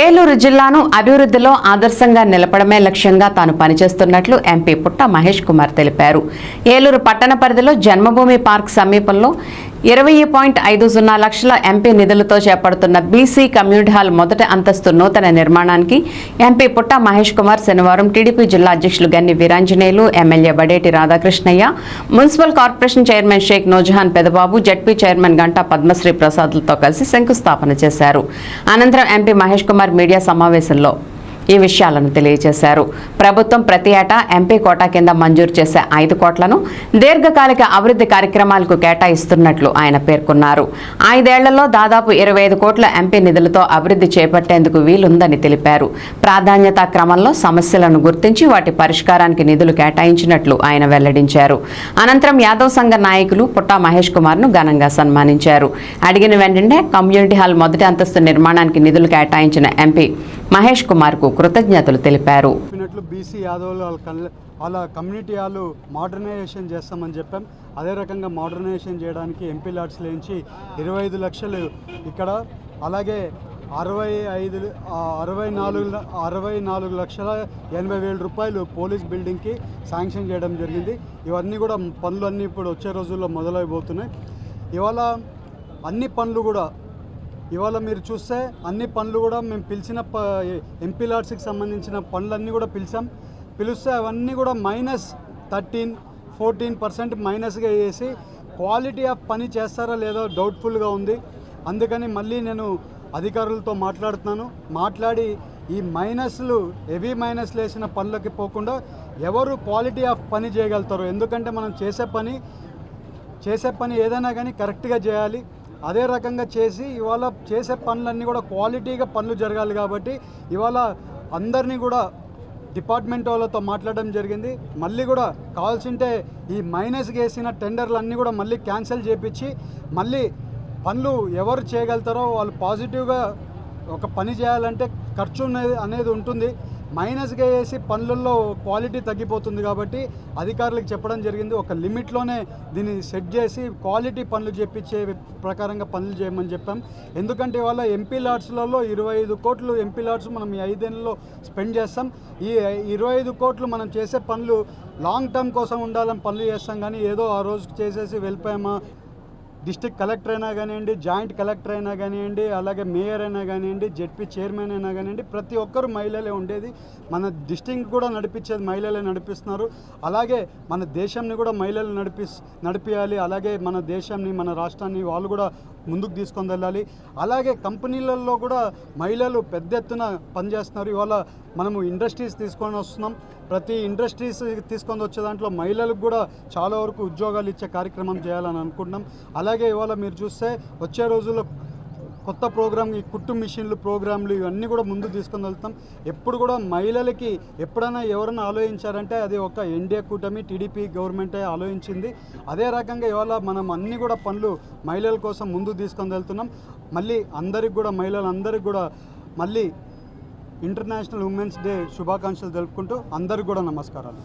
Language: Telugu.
ఏలూరు జిల్లాను అభివృద్ధిలో ఆదర్శంగా నిలపడమే లక్ష్యంగా తాను పనిచేస్తున్నట్లు ఎంపీ పుట్ట మహేష్ కుమార్ తెలిపారు. ఏలూరు పట్టణ పరిధిలో జన్మభూమి పార్క్ సమీపంలో ఇరవై పాయింట్ ఐదు సున్నా లక్షల ఎంపీ నిధులతో చేపడుతున్న బీసీ కమ్యూనిటీ హాల్ మొదటి అంతస్తు నూతన నిర్మాణానికి ఎంపీ పుట్ట మహేష్ కుమార్ శనివారం టీడీపీ జిల్లా అధ్యక్షులు Ganni Veeranjaneyulu MLA Badeti Radhakrishnaiah municipal corporation chairman Sheikh Noorjahan Pedababu ZP chairman Ganta Padmasri ప్రసాద్లతో కలిసి శంకుస్థాపన చేశారు. అనంతరం ఎంపీ మహేష్ కుమార్ మీడియా సమావేశంలో ఈ విషయాలను తెలియజేశారు. ప్రభుత్వం ప్రతి ఏటా ఎంపీ కోటా కింద మంజూరు చేసే ఐదు కోట్లను దీర్ఘకాలిక అభివృద్ధి కార్యక్రమాలకు కేటాయిస్తున్నట్లు ఆయన పేర్కొన్నారు. ఐదేళ్ళలో దాదాపు ఇరవై ఐదు కోట్ల ఎంపీ నిధులతో అభివృద్ధి చేపట్టేందుకు వీలుందని తెలిపారు. ప్రాధాన్యతా క్రమంలో సమస్యలను గుర్తించి వాటి పరిష్కారానికి నిధులు కేటాయించినట్లు ఆయన వెల్లడించారు. అనంతరం యాదవ్ సంఘ నాయకులు పుట్టా మహేష్ కుమార్ను ఘనంగా సన్మానించారు. అడిగిన వెంటనే కమ్యూనిటీ హాల్ మొదటి అంతస్తు నిర్మాణానికి నిధులు కేటాయించిన ఎంపీ మహేష్ కుమార్కు కృతజ్ఞతలు తెలిపారు. చెప్పినట్లు బీసీ యాదవులు వాళ్ళ వాళ్ళ కమ్యూనిటీ వాళ్ళు మోడర్నైజేషన్ చేస్తామని చెప్పాం. అదే రకంగా మోడర్నైజేషన్ చేయడానికి ఎంపీ లాడ్స్ లేచి ఇరవై ఐదు లక్షలు ఇక్కడ అలాగే అరవై ఐదు అరవై నాలుగు అరవై నాలుగు లక్షల ఎనభై వేల రూపాయలు పోలీస్ బిల్డింగ్కి శాంక్షన్ చేయడం జరిగింది. ఇవన్నీ కూడా పనులు అన్నీ ఇప్పుడు వచ్చే రోజుల్లో మొదలైపోతున్నాయి. ఇవాళ అన్ని పనులు కూడా ఇవాళ మీరు చూస్తే అన్ని పనులు కూడా మేము పిలిచిన ప ఎంపీ లాడ్స్కి సంబంధించిన పనులన్నీ కూడా పిలిచాం. పిలిస్తే అవన్నీ కూడా మైనస్ థర్టీన్ ఫోర్టీన్ పర్సెంట్ మైనస్గా వేసి క్వాలిటీ ఆఫ్ పని చేస్తారా లేదో డౌట్ఫుల్గా ఉంది. అందుకని మళ్ళీ నేను అధికారులతో మాట్లాడుతున్నాను. మాట్లాడి ఈ మైనస్లు హెవీ మైనస్లు వేసిన పనులకి పోకుండా ఎవరు క్వాలిటీ ఆఫ్ పని చేయగలుగుతారు? ఎందుకంటే మనం చేసే పని చేసే పని ఏదైనా కానీ కరెక్ట్గా చేయాలి. అదే రకంగా చేసి ఇవాళ చేసే పనులన్నీ కూడా క్వాలిటీగా పనులు జరగాలి కాబట్టి ఇవాళ అందరినీ కూడా డిపార్ట్మెంట్ వాళ్ళతో మాట్లాడడం జరిగింది. మళ్ళీ కూడా కావాల్సింటే ఈ మైనస్కి వేసిన టెండర్లు అన్నీ కూడా మళ్ళీ క్యాన్సిల్ చేపించి మళ్ళీ పనులు ఎవరు చేయగలుగుతారో వాళ్ళు పాజిటివ్గా ఒక పని చేయాలంటే ఖర్చు అనేది అనేది ఉంటుంది. మైనస్గా వేసి పనులలో క్వాలిటీ తగ్గిపోతుంది కాబట్టి అధికారులకు చెప్పడం జరిగింది. ఒక లిమిట్లోనే దీన్ని సెట్ చేసి క్వాలిటీ పనులు చేపించే ప్రకారంగా పనులు చేయమని చెప్పాం. ఎందుకంటే ఇవాళ ఎంపీ లాడ్స్లలో ఇరవై ఐదు కోట్లు ఎంపీ లాడ్స్ మనం ఈ ఐదేళ్ళలో స్పెండ్ చేస్తాం. ఈ ఇరవై ఐదు కోట్లు మనం చేసే పనులు లాంగ్ టర్మ్ కోసం ఉండాలని పనులు చేస్తాం. కానీ ఏదో ఆ రోజు చేసేసి వెళ్ళిపోయామా? డిస్టిక్ కలెక్టర్ అయినా కానివ్వండి జాయింట్ కలెక్టర్ అయినా కానివ్వండి అలాగే మేయర్ అయినా కానివ్వండి జెడ్పీ చైర్మన్ అయినా కానివ్వండి ప్రతి ఒక్కరు మహిళలే ఉండేది. మన డిస్టిక్ కూడా నడిపించేది మహిళలే నడిపిస్తున్నారు. అలాగే మన దేశంని కూడా మహిళలు నడిపి నడిపించాలి అలాగే మన దేశాన్ని మన రాష్ట్రాన్ని వాళ్ళు కూడా ముందుకు తీసుకొని వెళ్ళాలి. అలాగే కంపెనీలలో కూడా మహిళలు పెద్ద ఎత్తున పనిచేస్తున్నారు. ఇవాళ మనము ఇండస్ట్రీస్ తీసుకొని వస్తున్నాం. ప్రతి ఇండస్ట్రీస్ తీసుకొని వచ్చే దాంట్లో మహిళలకు కూడా చాలా వరకు ఉద్యోగాలు ఇచ్చే కార్యక్రమం చేయాలని అనుకుంటున్నాం. అలాగే ఇవాళ మీరు చూస్తే వచ్చే రోజుల్లో కొత్త ప్రోగ్రామ్ ఈ కుట్టు మిషన్లు ప్రోగ్రాంలు ఇవన్నీ కూడా ముందు తీసుకొని వెళ్తాం. ఎప్పుడు కూడా మహిళలకి ఎప్పుడైనా ఎవరైనా ఆలోచించారంటే అది ఒక ఎన్డీఏ కూటమి టీడీపీ గవర్నమెంటే ఆలోచించింది. అదే రకంగా ఇవాళ మనం అన్ని కూడా పనులు మహిళల కోసం ముందు తీసుకొని వెళ్తున్నాం. మళ్ళీ అందరికి కూడా మహిళలందరికీ కూడా మళ్ళీ ఇంటర్నేషనల్ ఉమెన్స్ డే శుభాకాంక్షలు తెలుపుకుంటూ అందరికి కూడా నమస్కారాలు.